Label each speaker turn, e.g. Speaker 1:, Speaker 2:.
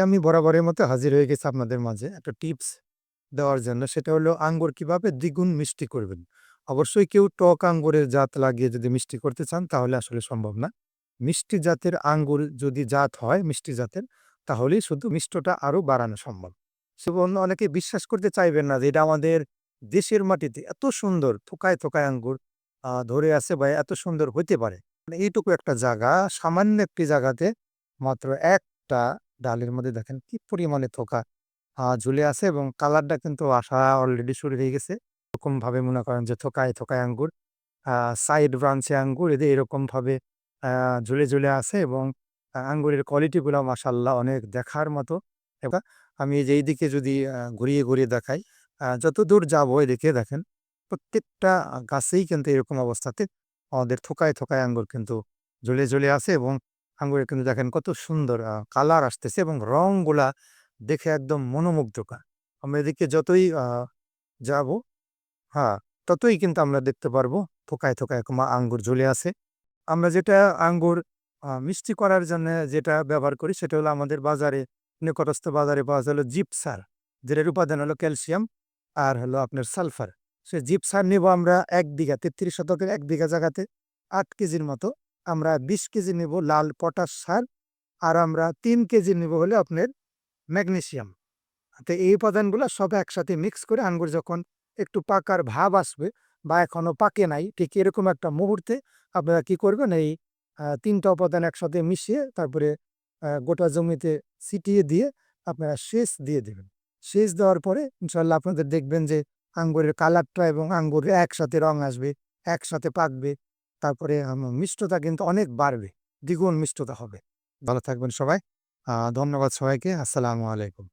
Speaker 1: আমি বরাবরের মতো হাজির হয়ে গেছি আপনাদের মাঝে একটা টিপস দেওয়ার জন্য। সেটা হলো আঙ্গুর কীভাবে দ্বিগুণ মিষ্টি করবেন। অবশ্যই কেউ টক আঙ্গুরের জাত লাগিয়ে যদি মিষ্টি করতে চান তাহলে আসলে সম্ভব না। মিষ্টি জাতের আঙ্গুর যদি জাত হয় মিষ্টি জাতের তাহলেই শুধু মিষ্টটা আরও বাড়ানো সম্ভব। এবং অনেকে বিশ্বাস করতে চাইবেন না যে এটা আমাদের দেশের মাটিতে এত সুন্দর থোকায়, থোকায় আঙ্গুর ধরে আছে বা এত সুন্দর হইতে পারে। এইটুকু একটা জায়গা সামান্য একটি জায়গাতে মাত্র একটা ডালের মধ্যে দেখেন কি পরিমাণে থোকা ঝুলে আছে এবং কালারটা কিন্তু আসা অলরেডি শুরু হয়ে গেছে। এরকমভাবে মনে করেন যে থোকায়, থোকায় আঙ্গুর। সাইড ব্রাঞ্চে আঙ্গুর এদের এরকমভাবে ঝুলে, ঝুলে আছে এবং আঙ্গুরের কোয়ালিটিগুলা মাশাআল্লাহ অনেক দেখার মতো। এবা আমি যে এইদিকে যদি ঘুরিয়ে, ঘুরিয়ে দেখাই, আ যতদূর যাব এদিকে দেখেন প্রত্যেকটা গাছেই কিন্তু এরকম অবস্থাতে আমাদের থোকায়, থোকায় আঙ্গুর কিন্তু ঝুলে, ঝুলে আছে এবং আঙ্গুরে কিন্তু দেখেন কত সুন্দর কালার আসতেছে এবং রংগুলা দেখে একদম মনোমুগ্ধকর। আমরা এদিকে যতই যাব হ্যাঁ, ততই কিন্তু আমরা দেখতে পারব থোকায়, থোকায় এরকম আঙ্গুর ঝুলে আছে। আমরা যেটা আঙ্গুর মিষ্টি করার জন্যে যেটা ব্যবহার করি সেটা হলো আমাদের বাজারে নিকটস্থ বাজারে পাওয়া যায় হলো জিপসার। যেটার উপাদান হলো ক্যালসিয়াম আর হলো আপনার সালফার। সে জিপসার নিবো আমরা এক বিঘা ৩৩ শতকের এক বিঘা জায়গাতে আট কেজির মতো। আমরা ২০ কেজি নিবো লাল পটাশ সার। আর আমরা তিন কেজি নিবো হলো আপনার ম্যাগনেশিয়াম তো এই উপাদানগুলা সব একসাথে মিক্স করে আঙ্গুর যখন একটু পাকার ভাব আসবে বা এখনও পাকে নাই ঠিক এরকম একটা মুহূর্তে আপনারা কি করবেন এই তিনটা ৩ উপাদান একসাথে মিশিয়ে তারপরে গোটা জমিতে ছিটিয়ে দিয়ে আপনারা সেচ দিয়ে দেবেন সেচ দেওয়ার পরে ইনশাআল্লাহ আপনাদের দেখবেন যে আঙ্গুরের কালারটা এবং আঙ্গুর একসাথে রং আসবে, একসাথে পাকবে। তারপরে মিষ্টতা কিন্তু অনেক বাড়বে। দ্বিগুণ মিষ্টতা হবে। ভালো থাকবেন সবাই। ধন্যবাদ সবাইকে। আসসালামু আলাইকুম।